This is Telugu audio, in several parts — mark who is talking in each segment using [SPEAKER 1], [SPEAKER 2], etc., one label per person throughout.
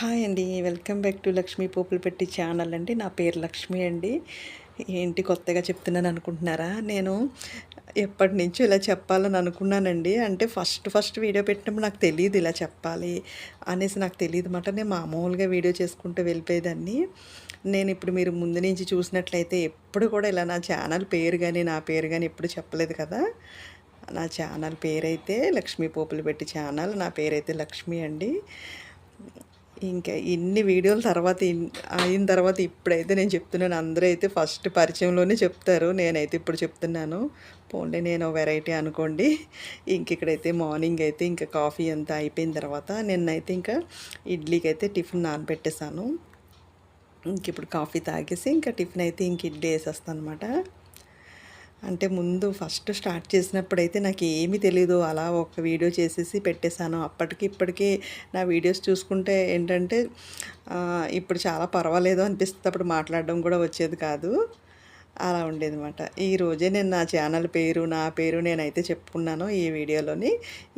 [SPEAKER 1] హాయ్ అండి. వెల్కమ్ బ్యాక్ టు లక్ష్మీ పోపులు పెట్టి ఛానల్ అండి. నా పేరు లక్ష్మి అండి. ఏంటి కొత్తగా చెప్తున్నాను అనుకుంటున్నారా? నేను ఎప్పటి నుంచో ఇలా చెప్పాలని అనుకున్నానండి. అంటే ఫస్ట్ ఫస్ట్ వీడియో పెట్టినప్పుడు నాకు తెలియదు ఇలా చెప్పాలి అనేసి నాకు తెలియదు మాట నేను మామూలుగా వీడియో చేసుకుంటూ వెళ్ళిపోయేదాన్ని. నేను ఇప్పుడు మీరు ముందు నుంచి చూసినట్లయితే ఎప్పుడు కూడా ఇలా నా ఛానల్ పేరు కానీ నా పేరు కానీ ఎప్పుడు చెప్పలేదు కదా? నా ఛానల్ పేరైతే లక్ష్మీ పోపులు పెట్టి ఛానల్. నా పేరైతే లక్ష్మి అండి. ఇంకా ఇన్ని వీడియోల తర్వాత అయిన తర్వాత ఇప్పుడైతే నేను చెప్తున్నాను. అందరూ అయితే ఫస్ట్ పరిచయంలోనే చెప్తారు. నేనైతే ఇప్పుడు చెప్తున్నాను. పోన్లే నేను వెరైటీ అనుకోండి. ఇంక ఇక్కడైతే మార్నింగ్ అయితే ఇంకా కాఫీ అంతా అయిపోయిన తర్వాత నిన్నైతే ఇంకా ఇడ్లీకి అయితే టిఫిన్ నానబెట్టేశాను. ఇంక ఇప్పుడు కాఫీ తాగేసి ఇంకా టిఫిన్ అయితే ఇంక ఇడ్లీ వేసేస్తాను అనమాట అంటే ముందు ఫస్ట్ స్టార్ట్ చేసినప్పుడైతే నాకు ఏమీ తెలీదు. అలా ఒక వీడియో చేసేసి పెట్టేశాను. అప్పటికి ఇప్పటికీ నా వీడియోస్ చూసుకుంటే ఏంటంటే ఇప్పుడు చాలా పర్వాలేదు అనిపిస్తుంది. అప్పుడు మాట్లాడడం కూడా వచ్చేది కాదు. అలా ఉండేది అనమాట ఈరోజే నేను నా ఛానల్ పేరు నా పేరు నేనైతే చెప్పుకున్నాను ఈ వీడియోలోని.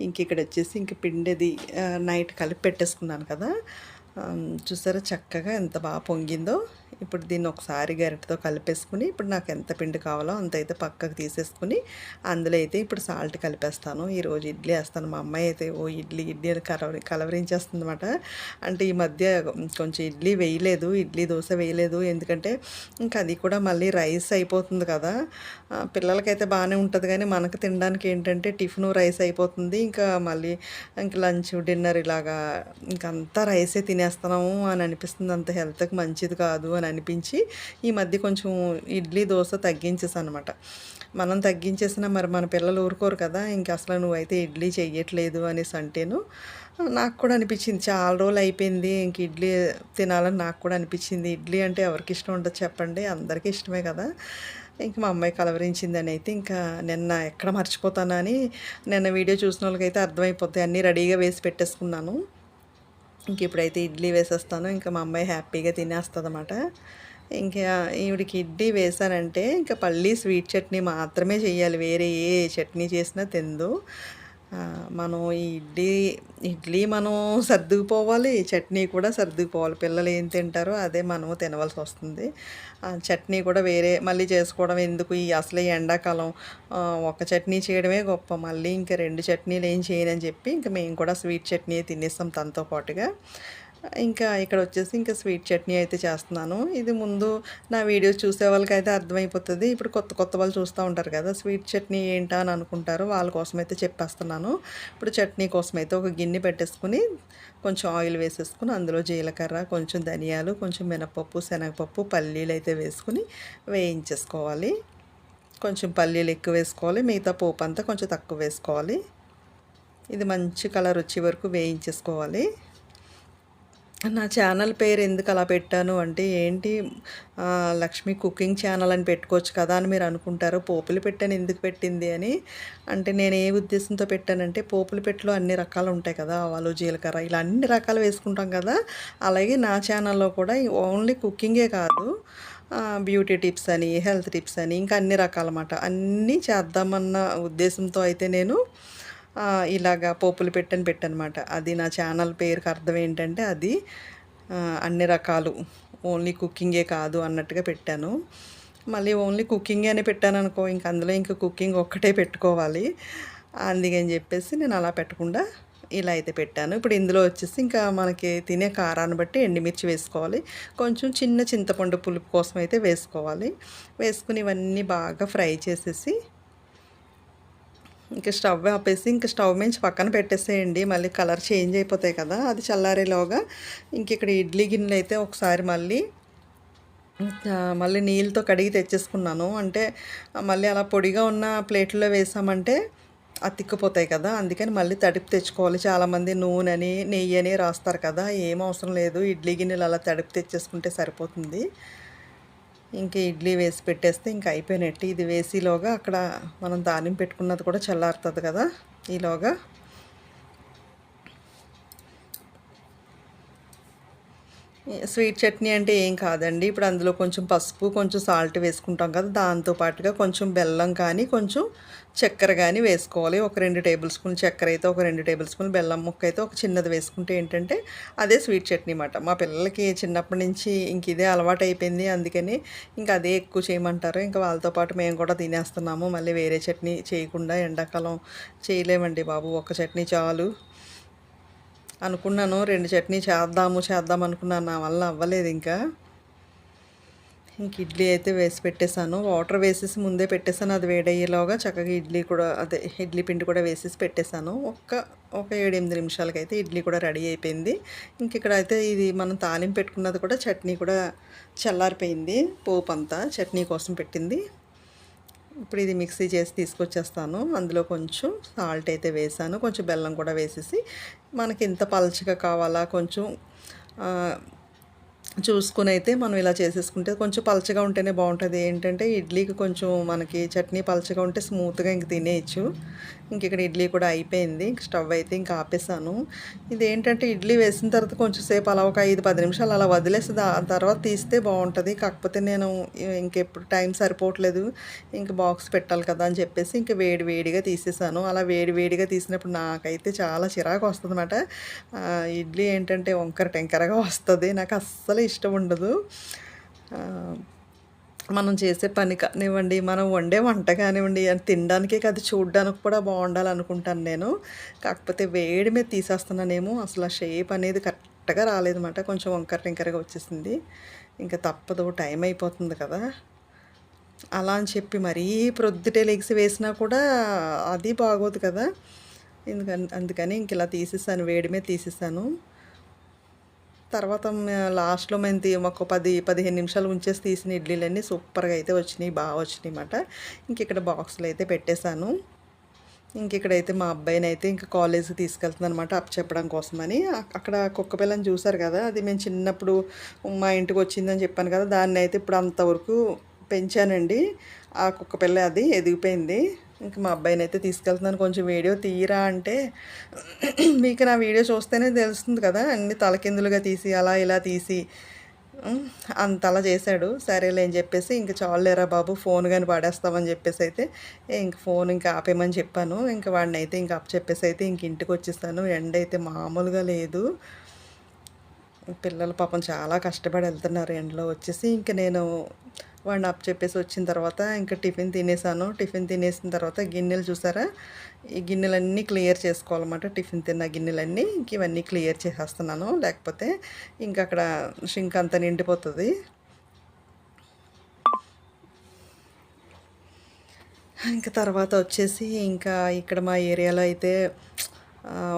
[SPEAKER 1] ఇంక ఇక్కడ వచ్చేసి ఇంక పిండిది నైట్ కలిపి పెట్టేసుకున్నాను కదా. చూసారా చక్కగా ఎంత బాగా పొంగిందో. ఇప్పుడు దీన్ని ఒకసారి గరిటతో కలిపేసుకుని ఇప్పుడు నాకు ఎంత పిండి కావాలో అంత అయితే పక్కకు తీసేసుకుని అందులో అయితే ఇప్పుడు సాల్ట్ కలిపేస్తాను. ఈరోజు ఇడ్లీ వేస్తాను. మా అమ్మాయి అయితే ఓ ఇడ్లీ ఇడ్లీ అని కలవరి కలవరించేస్తుంది అనమాట అంటే ఈ మధ్య కొంచెం ఇడ్లీ వేయలేదు ఇడ్లీ దోశ వేయలేదు. ఎందుకంటే ఇంకా అది కూడా మళ్ళీ రైస్ అయిపోతుంది కదా. పిల్లలకైతే బాగానే ఉంటుంది. కానీ మనకు తినడానికి ఏంటంటే టిఫిన్ రైస్ అయిపోతుంది. ఇంకా మళ్ళీ ఇంక లంచ్ డిన్నర్ ఇలాగా ఇంకంతా రైసే తినేస్తున్నాము అని అనిపిస్తుంది. అంత హెల్త్కి మంచిది కాదు అని అనిపించి ఈ మధ్య కొంచెం ఇడ్లీ దోశ తగ్గించేసాను అనమాట మనం తగ్గించేసినా మరి మన పిల్లలు ఊరుకోరు కదా ఇంక అసలు నువ్వైతే ఇడ్లీ చెయ్యట్లేదు అనేసి అంటేను నాకు కూడా అనిపించింది. చాలా రోజులు అయిపోయింది ఇంక ఇడ్లీ తినాలని నాకు కూడా అనిపించింది. ఇడ్లీ అంటే ఎవరికి ఇష్టం ఉండదు చెప్పండి అందరికీ ఇష్టమే కదా. ఇంక మా అమ్మాయి కలవరించిందని అయితే ఇంకా నిన్న ఎక్కడ మర్చిపోతానని నిన్న వీడియో చూసిన వాళ్ళకైతే అర్థమైపోతాయి అన్నీ రెడీగా వేసి పెట్టేసుకున్నాను. ఇంక ఇప్పుడైతే ఇడ్లీ వేసేస్తాను ఇంకా మా అమ్మాయి హ్యాపీగా తినేస్తుంది అనమాట ఇంకా ఈవిడికి ఇడ్లీ వేసానంటే ఇంకా పల్లీ స్వీట్ చట్నీ మాత్రమే చేయాలి వేరే ఏ చట్నీ చేసినా తిందు మనం ఈ ఇడ్లీ ఇడ్లీ మనం సర్దుకుపోవాలి చట్నీ కూడా సర్దుకుపోవాలి. పిల్లలు ఏం తింటారో అదే మనము తినవలసి వస్తుంది. చట్నీ కూడా వేరే మళ్ళీ చేసుకోవడం ఎందుకు? ఈ అసలే ఎండాకాలం ఒక చట్నీ చేయడమే గొప్ప. మళ్ళీ ఇంకా రెండు చట్నీలు ఏం చేయనని చెప్పి ఇంకా మేము కూడా స్వీట్ చట్నీ తినేస్తాం తనతో పాటుగా. ఇంకా ఇక్కడ వచ్చేసి ఇంకా స్వీట్ చట్నీ అయితే చేస్తున్నాను. ఇది ముందు నా వీడియోస్ చూసే వాళ్ళకి అయితే అర్థమైపోతుంది. ఇప్పుడు కొత్త కొత్త వాళ్ళు చూస్తూ ఉంటారు కదా స్వీట్ చట్నీ ఏంటా అని అనుకుంటారు. వాళ్ళ కోసం అయితే చెప్పేస్తున్నాను. ఇప్పుడు చట్నీ కోసం అయితే ఒక గిన్నె పెట్టేసుకుని కొంచెం ఆయిల్ వేసేసుకుని అందులో జీలకర్ర కొంచెం ధనియాలు కొంచెం మినపప్పు శనగపప్పు పల్లీలు అయితే వేసుకుని వేయించేసుకోవాలి. కొంచెం పల్లీలు ఎక్కువ వేసుకోవాలి. మిగతా పోపు అంతా కొంచెం తక్కువ వేసుకోవాలి. ఇది మంచి కలర్ వచ్చే వరకు వేయించేసుకోవాలి. నా ఛానల్ పేరు ఎందుకు అలా పెట్టాను అంటే ఏంటి? లక్ష్మి కుకింగ్ ఛానల్ అని పెట్టుకోవచ్చు కదా అని మీరు అనుకుంటారు. పోపులు పెట్టాను ఎందుకు పెట్టింది అని. అంటే నేను ఏ ఉద్దేశంతో పెట్టానంటే పోపులు పెట్టలో అన్ని రకాలు ఉంటాయి కదా ఆవాలు జీలకర్ర ఇలా అన్ని రకాలు వేసుకుంటాం కదా. అలాగే నా ఛానల్లో కూడా ఓన్లీ కుకింగే కాదు. బ్యూటీ టిప్స్ అని హెల్త్ టిప్స్ అని ఇంకా అన్ని రకాలన్నమాట. అన్నీ చేద్దామన్న ఉద్దేశంతో అయితే నేను ఇలాగా పోపులు పెట్టని పెట్టనమాట. అది నా ఛానల్ పేరుకి అర్థం ఏంటంటే అది అన్ని రకాలు. ఓన్లీ కుకింగే కాదు అన్నట్టుగా పెట్టాను. మళ్ళీ ఓన్లీ కుకింగ్ అని పెట్టాను అనుకో ఇంక అందులో ఇంకా కుకింగ్ ఒక్కటే పెట్టుకోవాలి. అందుకని చెప్పేసి నేను అలా పెట్టకుండా ఇలా అయితే పెట్టాను. ఇప్పుడు ఇందులో వచ్చేసి ఇంకా మనకి తినే కారాన్ని బట్టి ఎండుమిర్చి వేసుకోవాలి. కొంచెం చిన్న చింతపండు పులుపు కోసం అయితే వేసుకోవాలి. వేసుకుని ఇవన్నీ బాగా ఫ్రై చేసేసి ఇంకా స్టవ్ ఆపేసి ఇంక స్టవ్ మించి పక్కన పెట్టేసేయండి. మళ్ళీ కలర్ చేంజ్ అయిపోతాయి కదా అది చల్లారేలోగా. ఇంక ఇక్కడ ఇడ్లీ గిన్నెలు అయితే ఒకసారి మళ్ళీ మళ్ళీ నీళ్ళతో కడిగి తెచ్చేసుకున్నాను. అంటే మళ్ళీ అలా పొడిగా ఉన్న ప్లేట్లో వేసామంటే అతిక్కుపోతాయి కదా అందుకని మళ్ళీ తడిపి తెచ్చుకోవాలి. చాలామంది నూనె అని నెయ్యి అని రాస్తారు కదా ఏం అవసరం లేదు. ఇడ్లీ గిన్నెలు అలా తడిపి తెచ్చేసుకుంటే సరిపోతుంది. ఇంక ఇడ్లీ వేసి పెట్టేస్తే ఇంక అయిపోయినట్టు. ఇది వేసిలోగా అక్కడ మనం దానిమ్మ పెట్టుకున్నది కూడా చల్లారుతుంది కదా ఈలోగా. స్వీట్ చట్నీ అంటే ఏం కాదండి. ఇప్పుడు అందులో కొంచెం పసుపు కొంచెం సాల్ట్ వేసుకుంటాం కదా దాంతో పాటుగా కొంచెం బెల్లం కానీ కొంచెం చక్కెర కానీ వేసుకోవాలి. ఒక రెండు టేబుల్ స్పూన్ చక్కెర అయితే ఒక రెండు టేబుల్ స్పూన్ బెల్లం ముక్క అయితే ఒక చిన్నది వేసుకుంటే ఏంటంటే అదే స్వీట్ చట్నీ మాట. మా పిల్లలకి చిన్నప్పటి నుంచి ఇంక ఇదే అలవాటు అయిపోయింది. అందుకని ఇంకా అదే ఎక్కువ చేయమంటారు. ఇంకా వాళ్ళతో పాటు మేము కూడా తినేస్తున్నాము. మళ్ళీ వేరే చట్నీ చేయకుండా ఎండాకాలం చేయలేమండి బాబు. ఒక చట్నీ చాలు. అనుకున్నాను రెండు చట్నీ చేద్దాము చేద్దాం అనుకున్నాను. నా వల్ల అవ్వలేదు ఇంకా. ఇంక ఇడ్లీ అయితే వేసి పెట్టేశాను. వాటర్ వేసేసి ముందే పెట్టేశాను. అది వేడయ్యేలోగా చక్కగా ఇడ్లీ కూడా అదే ఇడ్లీ పిండి కూడా వేసేసి పెట్టేశాను. ఒక్క ఒక ఏడు ఎనిమిది నిమిషాలకైతే ఇడ్లీ కూడా రెడీ అయిపోయింది. ఇంక ఇక్కడ అయితే ఇది మనం తాలింపు పెట్టుకున్నది కూడా చట్నీ కూడా చల్లారిపోయింది. పోపు అంతా చట్నీ కోసం పెట్టింది. ఇప్పుడు ఇది మిక్సీ చేసి తీసుకొచ్చేస్తాను. అందులో కొంచెం సాల్ట్ అయితే వేసాను. కొంచెం బెల్లం కూడా వేసేసి మనకి ఇంత పలచగా కావాలా? కొంచెం చూసుకుని అయితే మనం ఇలా చేసేసుకుంటే కొంచెం పలచగా ఉంటేనే బాగుంటుంది. ఏంటంటే ఇడ్లీకి కొంచెం మనకి చట్నీ పలచగా ఉంటే స్మూత్గా ఇంక తినేయచ్చు. ఇంక ఇక్కడ ఇడ్లీ కూడా అయిపోయింది. ఇంక స్టవ్ అయితే ఇంకా ఆపేసాను. ఇది ఏంటంటే ఇడ్లీ వేసిన తర్వాత కొంచెం సేపు అలా ఒక ఐదు పది నిమిషాలు అలా వదిలేసి దాని తర్వాత తీస్తే బాగుంటుంది. కాకపోతే నేను ఇంకెప్పుడు టైం సరిపోవట్లేదు. ఇంక బాక్స్ పెట్టాలి కదా అని చెప్పేసి ఇంక వేడి వేడిగా తీసేసాను. అలా వేడి వేడిగా తీసినప్పుడు నాకైతే చాలా చిరాకు వస్తుంది ఇడ్లీ ఏంటంటే వంకర టెంకరగా వస్తుంది. నాకు అస్సలు ఇష్టం ఉండదు. మనం చేసే పని కానివ్వండి మనం వండే వంట కానివ్వండి అని తినడానికే కాదు చూడడానికి కూడా బాగుండాలనుకుంటాను నేను. కాకపోతే వేడి మీద తీసేస్తున్నానేమో అసలు ఆ షేప్ అనేది కరెక్ట్గా రాలేదన్నమాట. కొంచెం వంకర టింకరగా వచ్చేసింది. ఇంకా తప్పదు టైం అయిపోతుంది కదా. అలా అని చెప్పి మరీ ప్రొద్దుటే లెగ్స్ వేసినా కూడా అది బాగోదు కదా. ఎందుకని అందుకని ఇంక ఇలా తీసేసాను వేడి మీద తీసేసాను. తర్వాత లాస్ట్లో మేము ఒక పది పదిహేను నిమిషాలు ఉంచేసి తీసిన ఇడ్లీలన్నీ సూపర్గా అయితే వచ్చినాయి బాగా వచ్చినాయి అన్నమాట. ఇంక ఇక్కడ బాక్స్లో అయితే పెట్టేశాను. ఇంక ఇక్కడైతే మా అబ్బాయిని అయితే ఇంకా కాలేజీకి తీసుకెళ్తుంది అనమాట అప్ చెప్పడం కోసమని. అక్కడ కుక్క పిల్లని చూశారు కదా అది మేము చిన్నప్పుడు మా ఇంటికి వచ్చిందని చెప్పాను కదా దాన్ని అయితే ఇప్పుడు అంతవరకు పెంచానండి. ఆ కుక్క పిల్ల అది ఎదిగిపోయింది. ఇంక మా అబ్బాయిని అయితే తీసుకెళ్తున్నాను. కొంచెం వీడియో తీయరా అంటే మీకు నా వీడియో చూస్తేనే తెలుస్తుంది కదా అన్ని తలకిందులుగా తీసి అలా ఇలా తీసి. అంతలా చేశాడు. సరేలే అని చెప్పేసి ఇంక చాలేరా బాబు ఫోన్ కానీ పాడేస్తామని చెప్పేసి అయితే ఇంక ఫోన్ ఇంకా ఆపేయమని చెప్పాను. ఇంక వాడిని అయితే ఇంక అప్ చెప్పేసి అయితే ఇంక ఇంటికి వచ్చేస్తాను ఎండ అయితే మామూలుగా లేదు. పిల్లలు పాపం చాలా కష్టపడి వెళ్తున్నారు ఎండలో వచ్చేసి. ఇంక నేను వాడిని అప్ చెప్పేసి వచ్చిన తర్వాత ఇంకా టిఫిన్ తినేసాను. టిఫిన్ తినేసిన తర్వాత గిన్నెలు చూసారా? ఈ గిన్నెలన్నీ క్లియర్ చేసుకోవాలన్నమాట. టిఫిన్ తిన్న గిన్నెలన్నీ ఇంక ఇవన్నీ క్లియర్ చేసేస్తున్నాను. లేకపోతే ఇంకా అక్కడ షింక్ అంతా నిండిపోతుంది. ఇంకా తర్వాత వచ్చేసి ఇంకా ఇక్కడ మా ఏరియాలో అయితే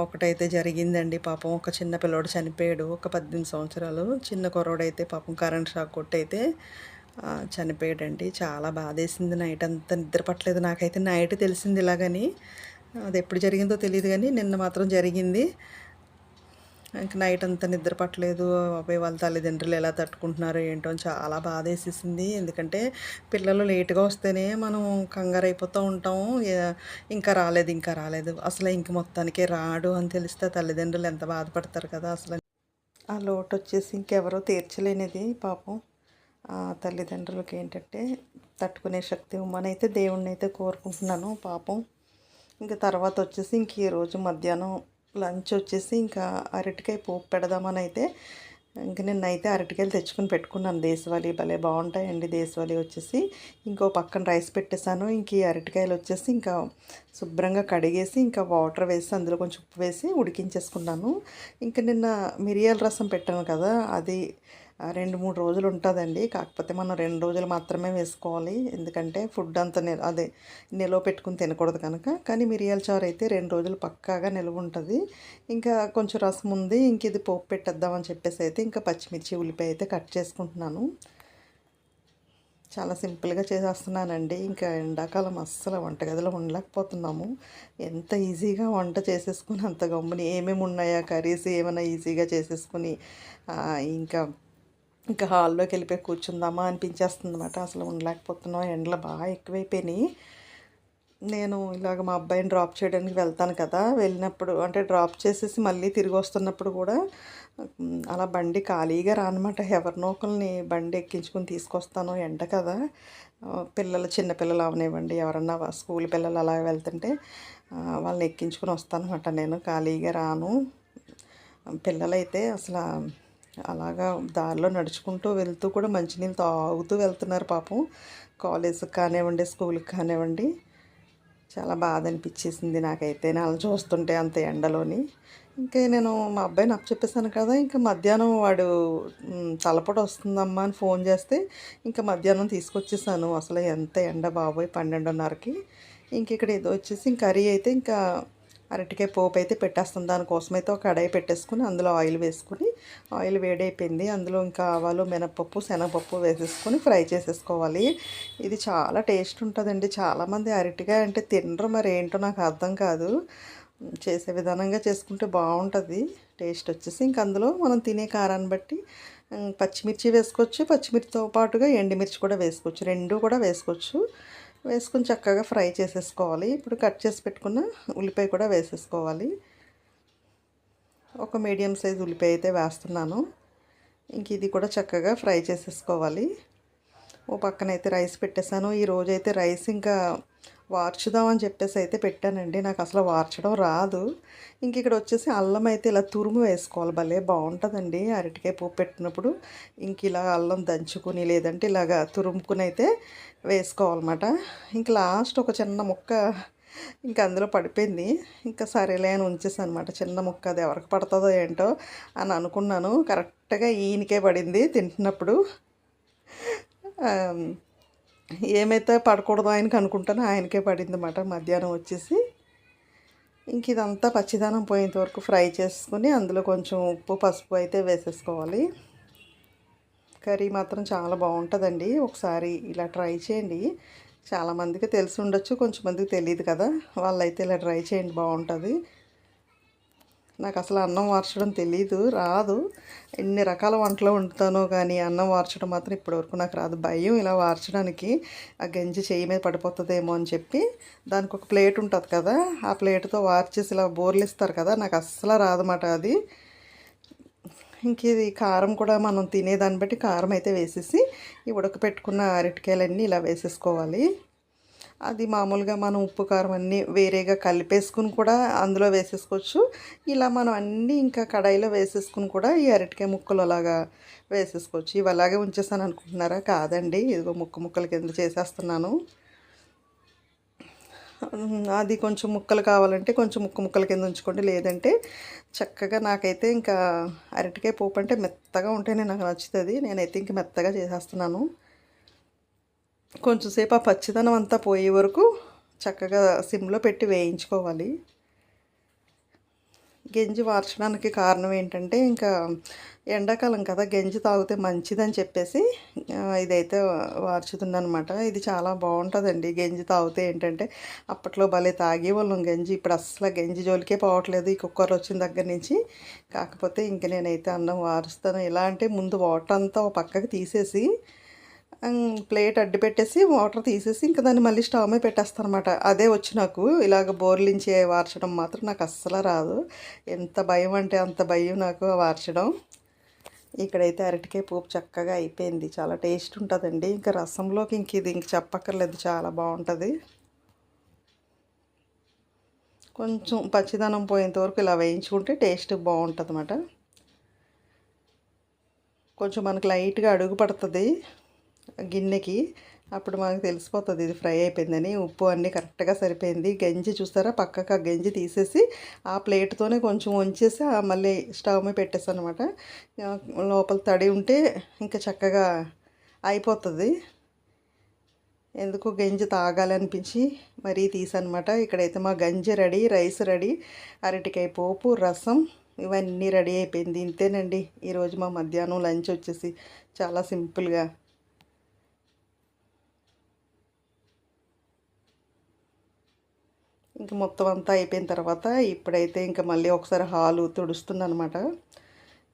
[SPEAKER 1] ఒకటైతే జరిగిందండి పాపం. ఒక చిన్న పిల్లోడు చనిపోయాడు. ఒక పద్దెనిమిది సంవత్సరాలు. చిన్న కుర్రోడైతే పాపం కరెంట్ షాక్ కొట్టయితే చనిపోయాడండి. చాలా బాధేసింది నైట్ అంతా. నిద్ర పట్టలేదు. నాకైతే నైట్ తెలిసింది ఇలాగని. అది ఎప్పుడు జరిగిందో తెలియదు కానీ నిన్న మాత్రం జరిగింది. ఇంక నైట్ అంతా నిద్ర పట్టలేదు. అబ్బాయి వాళ్ళ తల్లిదండ్రులు ఎలా తట్టుకుంటున్నారో ఏంటో అని చాలా బాధ వేసేసింది ఎందుకంటే పిల్లలు లేటుగా వస్తేనే మనం కంగారు అయిపోతూ ఉంటాము ఇంకా రాలేదు ఇంకా రాలేదు. అసలు ఇంక మొత్తానికే రాడు అని తెలిస్తే తల్లిదండ్రులు ఎంత బాధపడతారు కదా అసలు. ఆ లోటు వచ్చేసి ఇంకెవరో తీర్చలేనిది పాపం. తల్లిదండ్రులకి ఏంటంటే తట్టుకునే శక్తి ఉమ్మనైతే దేవుణ్ణి అయితే కోరుకుంటున్నాను పాపం. ఇంకా తర్వాత వచ్చేసి ఇంక ఈరోజు మధ్యాహ్నం లంచ్ వచ్చేసి ఇంకా అరటికాయ పోపు పెడదామని అయితే ఇంక నిన్నైతే అరటికాయలు తెచ్చుకొని పెట్టుకున్నాను. దేశవాళీ భలే బాగుంటాయండి దేశవాళీ వచ్చేసి. ఇంకో పక్కన రైస్ పెట్టేశాను. ఇంక ఈ అరటికాయలు వచ్చేసి ఇంకా శుభ్రంగా కడిగేసి ఇంకా వాటర్ వేసి అందులో కొంచెం ఉప్పు వేసి ఉడికించేసుకున్నాను. ఇంకా నిన్న మిరియాల రసం పెట్టాను కదా అది రెండు మూడు రోజులు ఉంటుందండి. కాకపోతే మనం రెండు రోజులు మాత్రమే వేసుకోవాలి. ఎందుకంటే ఫుడ్ అంతా అదే నిలవ పెట్టుకుని తినకూడదు కనుక. కానీ మిరియాల చారు అయితే రెండు రోజులు పక్కాగా నిల్వ ఉంటుంది. ఇంకా కొంచెం రసం ఉంది. ఇంక ఇది పోపు పెట్టేద్దామని చెప్పేసి అయితే ఇంకా పచ్చిమిర్చి ఉల్లిపాయ అయితే కట్ చేసుకుంటున్నాను. చాలా సింపుల్గా చేసేస్తున్నానండి. ఇంకా ఎండాకాలం అస్సలు వంటగదిలో ఉండలేకపోతున్నాము. ఎంత ఈజీగా వంట చేసేసుకుని అంత గమ్ముని ఏమేమి ఉన్నాయా కర్రీస్ ఏమైనా ఈజీగా చేసేసుకుని ఇంకా ఇంకా హాల్లోకి వెళ్ళిపోయి కూర్చుందామా అనిపించేస్తుంది అనమాట అసలు ఉండలేకపోతున్నాం ఎండలు బాగా ఎక్కువైపోయినాయి. నేను ఇలాగ మా అబ్బాయిని డ్రాప్ చేయడానికి వెళ్తాను కదా. వెళ్ళినప్పుడు అంటే డ్రాప్ చేసేసి మళ్ళీ తిరిగి వస్తున్నప్పుడు కూడా అలా బండి ఖాళీగా రానమాట. ఎవరినో ఒకరిని బండి ఎక్కించుకొని తీసుకొస్తాను ఎండ కదా. పిల్లలు చిన్న పిల్లలు అవనివ్వండి. ఎవరన్నా స్కూల్ పిల్లలు అలా వెళ్తుంటే వాళ్ళని ఎక్కించుకొని వస్తానమాట నేను ఖాళీగా రాను. పిల్లలైతే అసలు అలాగా దారిలో నడుచుకుంటూ వెళ్తూ కూడా మంచినీళ్ళు తాగుతూ వెళ్తున్నారు పాపం. కాలేజ్కి కానివ్వండి స్కూల్కి కానివ్వండి. చాలా బాధ అనిపించేసింది నాకైతే. వాళ్ళని చూస్తుంటే అంత ఎండలోని. ఇంకా నేను మా అబ్బాయిని అప్ కదా ఇంకా మధ్యాహ్నం వాడు మ్, వస్తుందమ్మా అని ఫోన్ చేస్తే ఇంకా మధ్యాహ్నం తీసుకొచ్చేసాను. అసలు ఎంత ఎండ బాబోయ్ పన్నెండున్నరకి. ఇంక ఇక్కడ ఏదో వచ్చేసి ఇంక కర్రీ అయితే ఇంకా అరటికాయ పోపు అయితే పెట్టేస్తాం. దానికోసం అయితే ఒక కడాయి పెట్టేసుకుని అందులో ఆయిల్ వేసుకుని ఆయిల్ వేడైపోయింది. అందులో ఇంకా ఆవాలు మినపప్పు శనగపప్పు వేసేసుకొని ఫ్రై చేసేసుకోవాలి. ఇది చాలా టేస్ట్ ఉంటుందండి. చాలామంది అరటికాయ అంటే తినరు మరి ఏంటో నాకు అర్థం కాదు. చేసే విధానంగా చేసుకుంటే బాగుంటుంది. టేస్ట్ వచ్చేసి ఇంక అందులో మనం తినే కారాన్ని బట్టి పచ్చిమిర్చి వేసుకోవచ్చు. పచ్చిమిర్చితో పాటుగా ఎండుమిర్చి కూడా వేసుకోవచ్చు. రెండు కూడా వేసుకోవచ్చు. వేసుకొని చక్కగా ఫ్రై చేసేసుకోవాలి. ఇప్పుడు కట్ చేసి పెట్టుకున్న ఉల్లిపాయ కూడా వేసేసుకోవాలి. ఒక మీడియం సైజ్ ఉల్లిపాయ అయితే వేస్తున్నాను. ఇంక ఇది కూడా చక్కగా ఫ్రై చేసేసుకోవాలి. ఓ పక్కన అయితే రైస్ పెట్టేశాను. ఈ అయితే రైస్ ఇంకా వార్చుదామని చెప్పేసి అయితే పెట్టానండి. నాకు అసలు వార్చడం రాదు. ఇంక ఇక్కడ వచ్చేసి అల్లం అయితే ఇలా తురుము వేసుకోవాలి. భలే బాగుంటుందండి అరటికాయ పువ్వు పెట్టినప్పుడు. ఇంక ఇలా అల్లం దంచుకుని లేదంటే ఇలాగ తురుముకుని అయితే వేసుకోవాలన్నమాట. ఇంక లాస్ట్ ఒక చిన్న ముక్క ఇంకా అందులో పడిపోయింది. ఇంకా సరేలే అని ఉంచేసాను అనమాట చిన్న ముక్క అది ఎవరికి పడుతుందో ఏంటో అని అనుకున్నాను. కరెక్ట్గా ఈయనకే పడింది తింటున్నప్పుడు. ఏమైతే పడకూడదు ఆయనకి అనుకుంటానో ఆయనకే పడింది అన్నమాట మధ్యాహ్నం వచ్చేసి ఇంక ఇదంతా పచ్చిదానం పోయేంత వరకు ఫ్రై చేసుకుని అందులో కొంచెం ఉప్పు పసుపు అయితే వేసేసుకోవాలి. కర్రీ మాత్రం చాలా బాగుంటుందండి. ఒకసారి ఇలా ట్రై చేయండి. చాలామందికి తెలిసి ఉండొచ్చు కొంచెం మందికి తెలియదు కదా. వాళ్ళైతే ఇలా ట్రై చేయండి బాగుంటుంది. నాకు అసలు అన్నం వార్చడం తెలీదు రాదు. ఎన్ని రకాల వంటలు వండుతానో కానీ అన్నం వార్చడం మాత్రం ఇప్పటివరకు నాకు రాదు. భయం ఇలా వార్చడానికి ఆ గంజి చేయి మీద పడిపోతుందేమో అని చెప్పి దానికి ఒక ప్లేట్ ఉంటుంది కదా ఆ ప్లేట్తో వార్చేసి ఇలా బోర్లు ఇస్తారు కదా నాకు అస్సలు రాదన్నమాట అది. ఇంక ఇది కారం కూడా మనం తినేదాన్ని బట్టి కారం అయితే వేసేసి ఈ ఉడకపెట్టుకున్న అరటికాయలన్నీ ఇలా వేసేసుకోవాలి. అది మామూలుగా మనం ఉప్పు కారం అన్నీ వేరేగా కలిపేసుకుని కూడా అందులో వేసేసుకోవచ్చు. ఇలా మనం అన్నీ ఇంకా కడాయిలో వేసేసుకుని కూడా ఈ అరటికాయ ముక్కలు అలాగా వేసేసుకోవచ్చు. ఇవి అలాగే ఉంచేసాను అనుకుంటున్నారా? కాదండి. ఇదిగో ముక్క ముక్కల కింద చేసేస్తున్నాను. అది కొంచెం ముక్కలు కావాలంటే కొంచెం ముక్క ముక్కల కింద ఉంచుకోండి. లేదంటే చక్కగా నాకైతే ఇంకా అరటికాయ పోపు అంటే మెత్తగా ఉంటేనే నాకు నచ్చుతుంది. నేనైతే ఇంక మెత్తగా చేసేస్తున్నాను. కొంచెంసేపు ఆ పచ్చిదనం అంతా పోయే వరకు చక్కగా సిమ్లో పెట్టి వేయించుకోవాలి. గంజి వార్చడానికి కారణం ఏంటంటే ఇంకా ఎండాకాలం కదా గంజి తాగితే మంచిదని చెప్పేసి ఇదైతే వార్చుతుందనమాట ఇది చాలా బాగుంటుందండి గంజి తాగితే ఏంటంటే అప్పట్లో భలే తాగేవాళ్ళం గంజి. ఇప్పుడు అసలు గంజి జోలికే పోవట్లేదు ఈ కుక్కర్ వచ్చిన దగ్గర నుంచి. కాకపోతే ఇంక నేనైతే అన్నం వారుస్తాను. ఎలా అంటే ముందు వాటర్ అంతా ఒక పక్కకి తీసేసి ప్లేట్ అడ్డు పెట్టేసి వాటర్ తీసేసి ఇంకా దాన్ని మళ్ళీ స్టవ్ మీద పెట్టేస్తాను అనమాట అదే వచ్చి నాకు. ఇలాగ బోర్లించి వార్చడం మాత్రం నాకు అస్సలు రాదు. ఎంత భయం అంటే అంత భయం నాకు వార్చడం. ఇక్కడైతే అరటికాయ పోపు చక్కగా అయిపోయింది. చాలా టేస్ట్ ఉంటుందండి. ఇంకా రసంలోకి ఇంక ఇది ఇంక చెప్పక్కర్లేదు. చాలా బాగుంటుంది. కొంచెం పచ్చిదనం పోయేంత వరకు ఇలా వేయించుకుంటే టేస్ట్ బాగుంటుంది అన్నమాట కొంచెం మనకు లైట్గా అడుగు పడుతుంది. గిన్నెకి. అప్పుడు మనకు తెలిసిపోతుంది ఇది ఫ్రై అయిపోయిందని. ఉప్పు అన్నీ కరెక్ట్గా సరిపోయింది. గంజి చూస్తారా? పక్కకు ఆ గంజి తీసేసి ఆ ప్లేట్తోనే కొంచెం ఉంచేసి ఆ మళ్ళీ స్టవ్ మీద పెట్టేస్తాను అనమాట లోపల తడి ఉంటే ఇంకా చక్కగా అయిపోతుంది. ఎందుకు గంజి తాగాలనిపించి మరీ తీసనమాట ఇక్కడైతే మా గంజి రెడీ రైస్ రెడీ అరటికాయ పోపు రసం ఇవన్నీ రెడీ అయిపోయింది. ఇంతేనండి. ఈరోజు మా మధ్యాహ్నం లంచ్ వచ్చేసి చాలా సింపుల్గా ఇంక మొత్తం అంతా అయిపోయిన తర్వాత ఇప్పుడైతే ఇంకా మళ్ళీ ఒకసారి హాలు తుడుస్తుంది అనమాట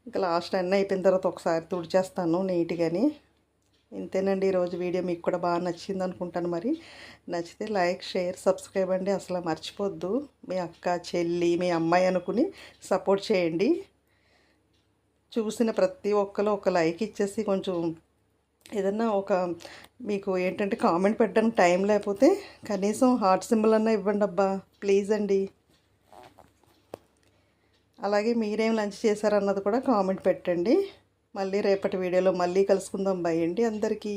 [SPEAKER 1] ఇంకా లాస్ట్ అన్నీ అయిపోయిన తర్వాత ఒకసారి తుడిచేస్తాను నీట్గాని. ఇంతేనండి ఈరోజు వీడియో మీకు కూడా బాగా నచ్చింది అనుకుంటాను మరి. నచ్చితే లైక్ షేర్ సబ్స్క్రైబ్ అండి. అసలు మర్చిపోద్దు. మీ అక్క చెల్లి మీ అమ్మాయి అనుకుని సపోర్ట్ చేయండి. చూసిన ప్రతి ఒక్కరు ఒక లైక్ ఇచ్చేసి కొంచెం ఏదన్నా ఒక మీకు ఏంటంటే కామెంట్ పెట్టడానికి టైం లేకపోతే కనీసం హార్ట్ సింబల్ అన్నా ఇవ్వండి అబ్బా ప్లీజ్ అండి. అలాగే మీరేం లంచ్ చేశారన్నది కూడా కామెంట్ పెట్టండి. మళ్ళీ రేపటి వీడియోలో మళ్ళీ కలుసుకుందాం. బై అండి అందరికీ.